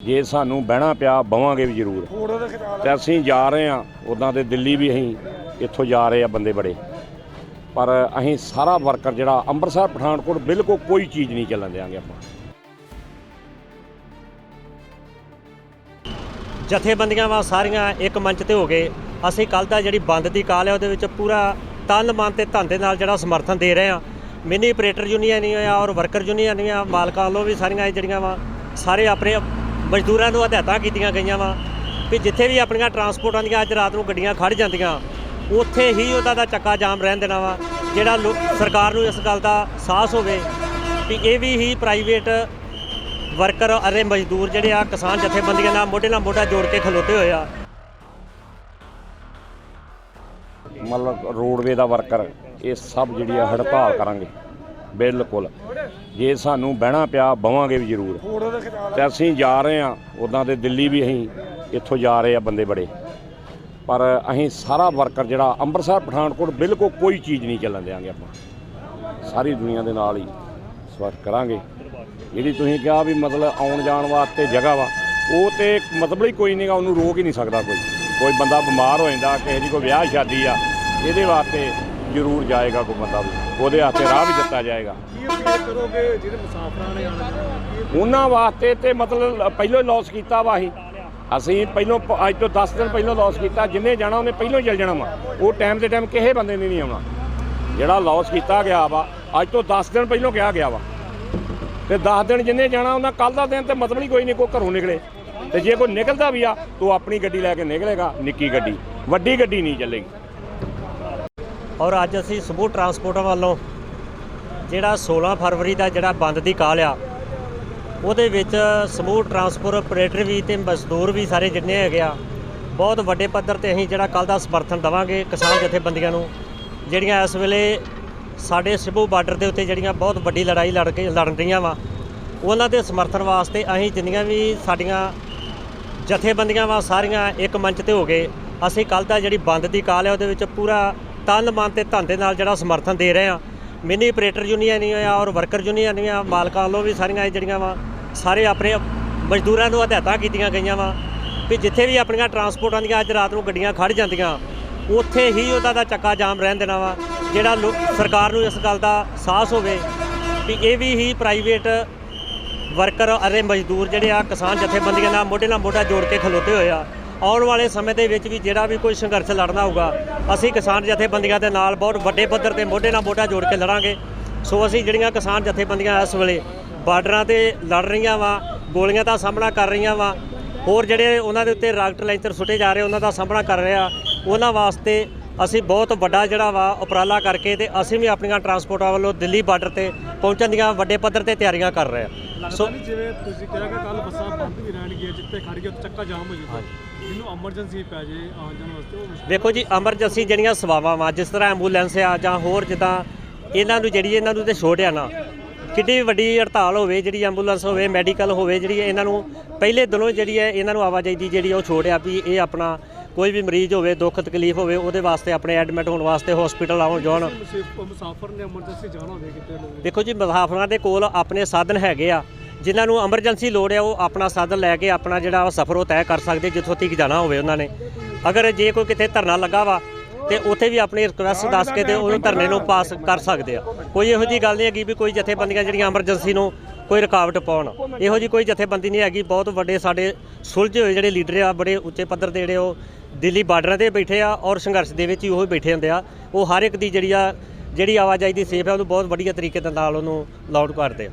ਜੇ ਸਾਨੂੰ ਬਹਿਣਾ ਪਿਆ ਬਵਾਂਗੇ ਵੀ ਜ਼ਰੂਰ। ਤੇ ਅਸੀਂ ਜਾ ਰਹੇ ਹਾਂ ਉਦਾਂ ਤੇ ਦਿੱਲੀ ਵੀ ਅਸੀਂ ਇੱਥੋਂ ਜਾ ਰਹੇ ਆ ਬੰਦੇ ਬੜੇ। ਪਰ ਅਸੀਂ ਸਾਰਾ ਵਰਕਰ ਜਿਹੜਾ ਅੰਮ੍ਰਿਤਸਰ ਪਠਾਨਕੋਟ ਬਿਲਕੁਲ ਕੋਈ ਚੀਜ਼ ਨਹੀਂ ਚੱਲਣ ਦਿਆਂਗੇ ਆਪਾਂ। ਜਥੇਬੰਦੀਆਂ ਵਾ ਸਾਰੀਆਂ ਇੱਕ ਮੰਚ ਤੇ ਹੋ ਗਏ। ਅਸੀਂ ਕੱਲ ਦਾ ਜਿਹੜੀ ਬੰਦ ਦੀ ਕਾਲ ਹੈ ਉਹਦੇ ਵਿੱਚ ਪੂਰਾ ਤਨ ਮਨ ਤੇ ਧਨ ਦੇ ਨਾਲ ਜਿਹੜਾ ਸਮਰਥਨ ਦੇ ਰਹੇ ਆ ਮਿਨੀ ਆਪਰੇਟਰ ਯੂਨੀਅਨ ਨਹੀਂ ਆ ਔਰ ਵਰਕਰ ਯੂਨੀਅਨ ਨਹੀਂ ਆ ਮਾਲਕਾਂ ਵੱਲੋਂ ਵੀ ਸਾਰੀਆਂ ਇਹ ਜਿਹੜੀਆਂ ਵਾ ਸਾਰੇ ਆਪਣੇ ਮਜ਼ਦੂਰਾਂ ਨੂੰ ਹਦਾਇਤਾਂ ਕੀਤੀਆਂ ਗਈਆਂ ਵਾ ਵੀ ਜਿੱਥੇ ਵੀ ਆਪਣੀਆਂ ਟਰਾਂਸਪੋਰਟਾਂ ਦੀਆਂ ਅੱਜ ਰਾਤ ਨੂੰ ਗੱਡੀਆਂ ਖੜ ਜਾਂਦੀਆਂ, ਉੱਥੇ ਹੀ ਉਹਦਾ ਦਾ ਚੱਕਾ ਜਾਮ ਰਹਿਣ ਦੇਣਾ ਵਾ, ਜਿਹੜਾ ਲੋ- ਸਰਕਾਰ ਨੂੰ ਇਸ ਗੱਲ ਦਾ ਸਾਹਸ ਹੋਵੇ ਵੀ ਇਹ ਵੀ ਹੀ ਪ੍ਰਾਈਵੇਟ ਵਰਕਰ ਅਤੇ ਮਜ਼ਦੂਰ ਜਿਹੜੇ ਆ ਕਿਸਾਨ ਜਥੇਬੰਦੀਆਂ ਨਾਲ ਮੋਢੇ ਨਾਲ ਮੋਢਾ ਜੋੜ ਕੇ ਖਲੋਤੇ ਹੋਏ ਆ। ਮਤਲਬ ਰੋਡਵੇ ਦਾ ਵਰਕਰ ਇਹ ਸਭ ਜਿਹੜੀ ਆ ਹੜਤਾਲ ਕਰਾਂਗੇ। ਬਿਲਕੁਲ। ਜੇ ਸਾਨੂੰ ਬਹਿਣਾ ਪਿਆ, ਬਵਾਂਗੇ ਵੀ ਜ਼ਰੂਰ। ਤੇ ਅਸੀਂ ਜਾ ਰਹੇ ਹਾਂ ਉਦਾਂ ਤੇ ਦਿੱਲੀ ਵੀ ਅਸੀਂ ਇੱਥੋਂ ਜਾ ਰਹੇ ਆ ਬੰਦੇ ਬੜੇ। ਪਰ ਅਸੀਂ ਸਾਰਾ ਵਰਕਰ ਜਿਹੜਾ ਅੰਮ੍ਰਿਤਸਰ, ਪਠਾਨਕੋਟ ਬਿਲਕੁਲ ਕੋਈ ਚੀਜ਼ ਨਹੀਂ ਚੱਲਣ ਦਿਆਂਗੇ ਆਪਾਂ। ਸਾਰੀ ਦੁਨੀਆ ਦੇ ਨਾਲ ਹੀ ਸਵਾਰ ਕਰਾਂਗੇ। ਜਿਹੜੀ ਤੁਸੀਂ ਕਿਹਾ ਵੀ ਮਤਲਬ ਆਉਣ ਜਾਣ ਵਾਸਤੇ ਜਗ੍ਹਾ ਵਾ, ਉਹ ਤੇ ਮਤਲਬ ਹੀ ਕੋਈ ਨਹੀਂਗਾ, ਉਹਨੂੰ ਰੋਕ ਹੀ ਨਹੀਂ ਸਕਦਾ ਕੋਈ। ਕੋਈ ਬੰਦਾ ਬਿਮਾਰ ਹੋ ਜਾਂਦਾ, ਕਿਸੇ ਦੀ ਕੋਈ ਵਿਆਹ ਸ਼ਾਦੀ ਆ, ਇਹਦੇ ਵਾਸਤੇ ਜ਼ਰੂਰ ਜਾਏਗਾ ਕੋਈ ਬੰਦਾ ਵੀ। ਉਹਦੇ ਵਾਸਤੇ ਰਾਹ ਵੀ ਦਿੱਤਾ ਜਾਏਗਾ। ਕੀ ਅਪੀਲ ਕਰੋਗੇ ਜਿਹੜੇ ਮੁਸਾਫਰਾਂ ਨੇ ਆਉਣਾ? ਕੀ ਉਹਨਾਂ ਵਾਸਤੇ ਤੇ ਮਤਲਬ ਪਹਿਲਾਂ ਲਾਸ ਕੀਤਾ ਵਾ ਅਸੀਂ। ਅਸੀਂ ਪਹਿਲਾਂ ਅੱਜ ਤੋਂ 10 ਦਿਨ ਪਹਿਲਾਂ ਲਾਸ ਕੀਤਾ। ਜਿੰਨੇ ਜਾਣਾ ਉਹਨੇ ਪਹਿਲਾਂ ਹੀ ਚੱਲ ਜਾਣਾ ਵਾ। ਉਹ ਟਾਈਮ ਤੇ ਟਾਈਮ ਕਿਸੇ ਬੰਦੇ ਨੇ ਨਹੀਂ ਆਉਣਾ। ਜਿਹੜਾ ਲਾਸ ਕੀਤਾ ਗਿਆ ਵਾ ਅੱਜ ਤੋਂ 10 ਦਿਨ ਪਹਿਲਾਂ ਕਿਹਾ ਗਿਆ ਵਾ। ਤੇ 10 ਦਿਨ ਜਿੰਨੇ ਜਾਣਾ ਉਹਨਾਂ ਕੱਲ ਦਾ ਦਿਨ ਤੇ ਮਤਲਬ ਹੀ ਕੋਈ ਨਹੀਂ ਕੋਈ ਘਰੋਂ ਨਿਕਲੇ। ਤੇ ਜੇ ਕੋਈ ਨਿਕਲਦਾ ਵੀ ਆ ਤੂੰ ਆਪਣੀ ਗੱਡੀ ਲੈ ਕੇ ਨਿਕਲੇਗਾ ਨਿੱਕੀ ਗੱਡੀ। ਵੱਡੀ ਗੱਡੀ ਨਹੀਂ ਚੱਲੇਗੀ। ਔਰ ਅੱਜ ਅਸੀਂ ਸਮੂਹ ਟਰਾਂਸਪੋਰਟ ਵੱਲੋਂ ਜਿਹੜਾ 16 ਫਰਵਰੀ ਦਾ ਜਿਹੜਾ ਬੰਦ ਦੀ ਕਾਲ ਆ, ਉਹਦੇ ਵਿੱਚ ਸਮੂਹ ਟਰਾਂਸਪੋਰਟ ਆਪਰੇਟਰ ਵੀ ਤੇ ਮਜ਼ਦੂਰ ਵੀ ਸਾਰੇ ਜਿੰਨੇ ਹੈਗੇ ਆ, ਬਹੁਤ ਵੱਡੇ ਪੱਧਰ ਤੇ ਅਸੀਂ ਜਿਹੜਾ ਕੱਲ ਦਾ ਸਮਰਥਨ ਦਵਾਂਗੇ ਕਿਸਾਨ ਜਥੇਬੰਦੀਆਂ ਨੂੰ, ਜਿਹੜੀਆਂ ਇਸ ਵੇਲੇ ਸਾਡੇ ਸਿਬੂ ਬਾਰਡਰ ਦੇ ਉੱਤੇ ਜਿਹੜੀਆਂ ਬਹੁਤ ਵੱਡੀ ਲੜਾਈ ਲੜ ਕੇ ਲੜਨ ਰਹੀਆਂ ਵਾ, ਉਹਨਾਂ ਦੇ ਸਮਰਥਨ ਵਾਸਤੇ ਅਸੀਂ ਜਿੰਨੀਆਂ ਵੀ ਸਾਡੀਆਂ ਜਥੇਬੰਦੀਆਂ ਵਾ ਸਾਰੀਆਂ ਇੱਕ ਮੰਚ ਤੇ ਹੋ ਗਏ, ਅਸੀਂ ਕੱਲ ਦਾ ਜਿਹੜੀ ਬੰਦ ਦੀ ਕਾਲ ਹੈ ਉਹਦੇ ਵਿੱਚ ਪੂਰਾ ਤਨ ਮਨ ਤੇ ਧਨ ਦੇ ਨਾਲ ਜਿਹੜਾ ਸਮਰਥਨ ਦੇ ਰਹੇ ਆ। ਮਿਨੀ ਆਪਰੇਟਰ ਯੂਨੀਅਨ ਨਹੀਂ ਆ ਔਰ ਵਰਕਰ ਯੂਨੀਅਨ ਨਹੀਂ ਆ, ਮਾਲਕਾਂ ਵੱਲੋਂ ਵੀ ਸਾਰੀਆਂ ਇਹ ਜਿਹੜੀਆਂ ਵਾ, ਸਾਰੇ ਆਪਣੇ ਮਜ਼ਦੂਰਾਂ ਨੂੰ ਹਦਾਇਤਾਂ ਕੀਤੀਆਂ ਗਈਆਂ ਵਾ ਵੀ ਜਿੱਥੇ ਵੀ ਆਪਣੀਆਂ ਟਰਾਂਸਪੋਰਟਾਂ ਦੀਆਂ ਅੱਜ ਰਾਤ ਨੂੰ ਗੱਡੀਆਂ ਖੜ ਜਾਂਦੀਆਂ, ਉੱਥੇ ਹੀ ਉਹਦਾ ਦਾ ਚੱਕਾ ਜਾਮ ਰਹਿਣ ਦੇਣਾ ਵਾ, ਜਿਹੜਾ ਲੋ- ਸਰਕਾਰ ਨੂੰ ਇਸ ਗੱਲ ਦਾ ਸਾਹਸ ਹੋਵੇ ਵੀ ਇਹ ਵੀ ਹੀ ਪ੍ਰਾਈਵੇਟ ਵਰਕਰ ਅਤੇ ਮਜ਼ਦੂਰ ਜਿਹੜੇ ਆ ਕਿਸਾਨ ਜਥੇਬੰਦੀਆਂ ਨਾਲ ਮੋਢੇ ਨਾਲ ਮੋਢਾ ਜੋੜ ਕੇ ਖਲੋਤੇ ਹੋਏ ਆ। ਆਉਣ ਵਾਲੇ ਸਮੇਂ ਦੇ ਵਿੱਚ ਵੀ ਜਿਹੜਾ ਵੀ ਕੋਈ ਸੰਘਰਸ਼ ਲੜਨਾ ਹੋਊਗਾ, ਅਸੀਂ ਕਿਸਾਨ ਜਥੇਬੰਦੀਆਂ ਦੇ ਨਾਲ ਬਹੁਤ ਵੱਡੇ ਪੱਧਰ ਤੇ ਮੋਢੇ ਨਾਲ ਮੋਢਾ ਜੋੜ ਕੇ ਲੜਾਂਗੇ। ਸੋ ਅਸੀਂ ਜਿਹੜੀਆਂ ਕਿਸਾਨ ਜਥੇਬੰਦੀਆਂ ਇਸ ਵੇਲੇ ਬਾਰਡਰਾਂ ਤੇ ਲੜ ਰਹੀਆਂ ਵਾ, ਗੋਲੀਆਂ ਦਾ ਸਾਹਮਣਾ ਕਰ ਰਹੀਆਂ ਵਾ, ਹੋਰ ਜਿਹੜੇ ਉਹਨਾਂ ਦੇ ਉੱਤੇ ਰਾਕਟ ਲਾਂਚਰ ਸੁੱਟੇ ਜਾ ਰਹੇ, ਉਹਨਾਂ ਦਾ ਸਾਹਮਣਾ ਕਰ ਰਿਹਾ, ਉਹਨਾਂ ਵਾਸਤੇ ਅਸੀਂ ਬਹੁਤ ਵੱਡਾ ਜਿਹੜਾ ਵਾ ਉਪਰਾਲਾ ਕਰਕੇ ਤੇ ਅਸੀਂ ਵੀ ਆਪਣੀਆਂ ਟਰਾਂਸਪੋਰਟਾਂ ਵੱਲੋਂ ਦਿੱਲੀ ਬਾਰਡਰ ਤੇ ਪਹੁੰਚਣ ਦੀਆਂ ਵੱਡੇ ਪੱਧਰ ਤੇ ਤਿਆਰੀਆਂ ਕਰ ਰਹੇ ਆ ਲੱਗਦਾ ਨਹੀਂ ਜਿਵੇਂ ਤੁਸੀਂ ਕਿਹਾ ਕਿ ਕੱਲ ਬੱਸਾਂ ਬੰਦ ਵੀ ਰਹਿਣਗੀਆਂ ਜਿੱਥੇ ਖੜ ਉੱਥੇ ਚੱਕਾ ਜਾਮ ਹੋ ਜਾਊਗਾ। ਜਿਹਨੂੰ ਐਮਰਜੈਂਸੀ ਪੈ ਜੇ ਆਉਣ ਜਾਣ ਵਾਸਤੇ ਵੇਖੋ ਜੀ ਐਮਰਜੈਂਸੀ ਜਿਹੜੀਆਂ ਸੇਵਾਵਾਂ ਵਾ ਜਿਸ ਤਰ੍ਹਾਂ ਐਂਬੂਲੈਂਸ ਆ ਜਾਂ ਹੋਰ ਜਿੱਦਾਂ ਇਹਨਾਂ ਨੂੰ ਜਿਹੜੀ ਇਹਨਾਂ ਨੂੰ ਤੇ ਛੋਟ ਆ ਨਾ ਕਿੱਡੀ ਵੀ ਵੱਡੀ ਹੜਤਾਲ ਹੋਵੇ ਜਿਹੜੀ ਐਂਬੂਲੈਂਸ ਹੋਵੇ ਮੈਡੀਕਲ ਹੋਵੇ ਜਿਹੜੀ ਇਹਨਾਂ ਨੂੰ ਪਹਿਲੇ ਦਿਨੋਂ ਜਿਹੜੀ ਹੈ ਇਹਨਾਂ ਨੂੰ ਆਵਾਜਾਈ ਦੀ ਜਿਹੜੀ ਉਹ ਛੋਟ ਆ ਵੀ ਇਹ ਆਪਣਾ ਕੋਈ ਵੀ ਮਰੀਜ਼ ਹੋਵੇ ਦੁੱਖ ਤਕਲੀਫ ਹੋਵੇ ਉਹਦੇ ਵਾਸਤੇ ਆਪਣੇ ਐਡਮਿਟ ਹੋਣ ਵਾਸਤੇ ਹਸਪੀਟਲ ਆਉਣ ਜਾਣ। ਮੁਸਾਫਰ ਨੇ ਐਮਰਜੈਂਸੀ ਜਾਣਾ ਹੋਵੇ ਕਿਤੇ ਨੂੰ ਦੇਖੋ ਜੀ ਮੁਸਾਫਰਾਂ ਦੇ ਕੋਲ ਆਪਣੇ ਸਾਧਨ ਹੈਗੇ ਆ। ਜਿਨ੍ਹਾਂ ਨੂੰ ਐਮਰਜੈਂਸੀ ਲੋੜ ਆ ਉਹ ਆਪਣਾ ਸਾਧਨ ਲੈ ਕੇ ਆਪਣਾ ਜਿਹੜਾ ਸਫ਼ਰ ਉਹ ਤੈਅ ਕਰ ਸਕਦੇ ਜਿੱਥੋਂ ਤੱਕ ਜਾਣਾ ਹੋਵੇ ਉਹਨਾਂ ਨੇ। ਅਗਰ ਜੇ ਕੋਈ ਕਿਤੇ ਧਰਨਾ ਲੱਗਾ ਵਾ ਤੇ ਉੱਥੇ ਵੀ ਆਪਣੀ ਰਿਕੁਐਸਟ ਦੱਸ ਕੇ ਤੇ ਉਹਨੂੰ ਧਰਨੇ ਨੂੰ ਪਾਸ ਕਰ ਸਕਦੇ ਆ। ਕੋਈ ਇਹੋ ਜੀ ਗੱਲ ਨਹੀਂ ਹੈਗੀ ਵੀ ਕੋਈ ਜਥੇਬੰਦੀਆਂ ਜਿਹੜੀਆਂ ਐਮਰਜੈਂਸੀ ਨੂੰ ਕੋਈ ਰੁਕਾਵਟ ਪਾਉਣ। ਇਹੋ ਜੀ ਕੋਈ ਜਥੇਬੰਦੀ ਨਹੀਂ ਹੈਗੀ ਬਹੁਤ ਵੱਡੇ ਸਾਡੇ ਸੁਲਝੇ ਹੋਏ ਜਿਹੜੇ ਲੀਡਰ ਆ ਬੜੇ ਉੱਚੇ ਪੱਧਰ ਦੇ ਜਿਹੜੇ ਉਹ ਦਿੱਲੀ ਬਾਰਡਰਾਂ ਤੇ ਬੈਠੇ ਆ ਔਰ ਸੰਘਰਸ਼ ਦੇ ਵਿੱਚ ਹੀ ਉਹ ਬੈਠੇ ਹੁੰਦੇ ਆ। ਉਹ ਹਰ ਇੱਕ ਦੀ ਜਿਹੜੀ ਆ, ਜਿਹੜੀ ਆਵਾਜਾਈ ਦੀ ਸੇਫ ਹੈ, ਉਹਨੂੰ ਬਹੁਤ ਵਧੀਆ ਤਰੀਕੇ ਦੇ ਨਾਲ ਉਹਨੂੰ ਲਾਊਡ ਕਰਦੇ ਆ।